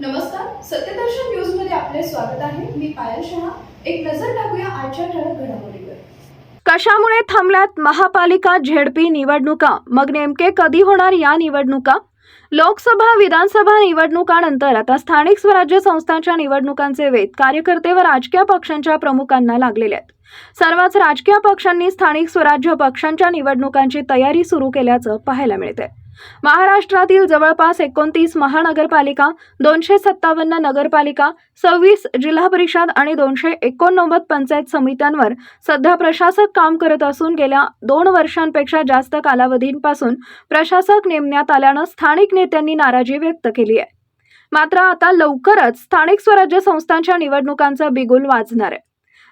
नमस्कार सत्यदर्शन न्यूजमध्ये आपले स्वागत आहे. मी पायल शहा. एक नजर टाकूया आजच्या ठळक घडामोडीवर. कशामुळे थांबल्यात महापालिका झेडपी निवडणुका? मग नेमके कधी होणार या निवडणुका? लोकसभा विधानसभा निवडणुकानंतर आता स्थानिक स्वराज्य संस्थांच्या निवडणुकांचे वेध कार्यकर्ते व राजकीय पक्षांच्या प्रमुखांना लागलेले आहेत. सर्वच राजकीय पक्षांनी स्थानिक स्वराज्य पक्षांच्या निवडणुकांची तयारी सुरू केल्याचं पाहायला मिळते महाराष्ट्रातील जवळपास एकोणतीस महानगरपालिका दोनशे सत्तावन्न नगरपालिका सव्वीस जिल्हा परिषद आणि दोनशे एकोणनव्वद पंचायत समित्यांवर सध्या प्रशासक काम करत असून गेल्या दोन वर्षांपेक्षा जास्त कालावधींपासून प्रशासक नेमण्यात आल्यानं स्थानिक नेत्यांनी नाराजी व्यक्त केली आहे. मात्र आता लवकरच स्थानिक स्वराज्य संस्थांच्या निवडणुकांचा बिगुल वाजणार आहे.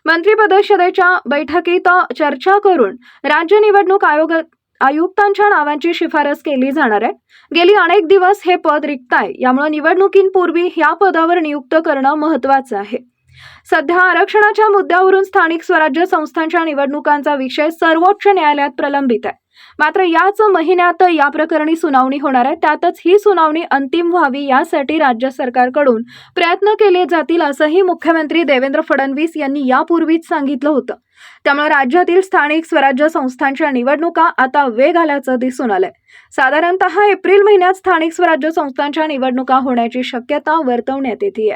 मंत्री परिषदेच्या बैठकीत चर्चा करून राज्य निवडणूक आयोग आयुक्तांच्या नावांची शिफारस केली जाणार आहे. गेली अनेक दिवस हे पद रिक्त आहे. यामुळे निवडणुकींपूर्वी या पदावर नियुक्त करणं महत्त्वाचं आहे. सध्या आरक्षणाच्या मुद्द्यावरून स्थानिक स्वराज्य संस्थांच्या निवडणुकांचा विषय सर्वोच्च न्यायालयात प्रलंबित आहे. मात्र याच महिन्यात या प्रकरणी सुनावणी होणार आहे. त्यातच ही सुनावणी अंतिम व्हावी यासाठी राज्य सरकारकडून प्रयत्न केले जातील असंही मुख्यमंत्री देवेंद्र फडणवीस यांनी यापूर्वीच सांगितलं होतं. त्यामुळे राज्यातील स्थानिक स्वराज्य संस्थांच्या निवडणुका आता वेग आल्याचं दिसून आलंय. साधारणतः एप्रिल महिन्यात स्थानिक स्वराज्य संस्थांच्या निवडणुका होण्याची शक्यता वर्तवण्यात येते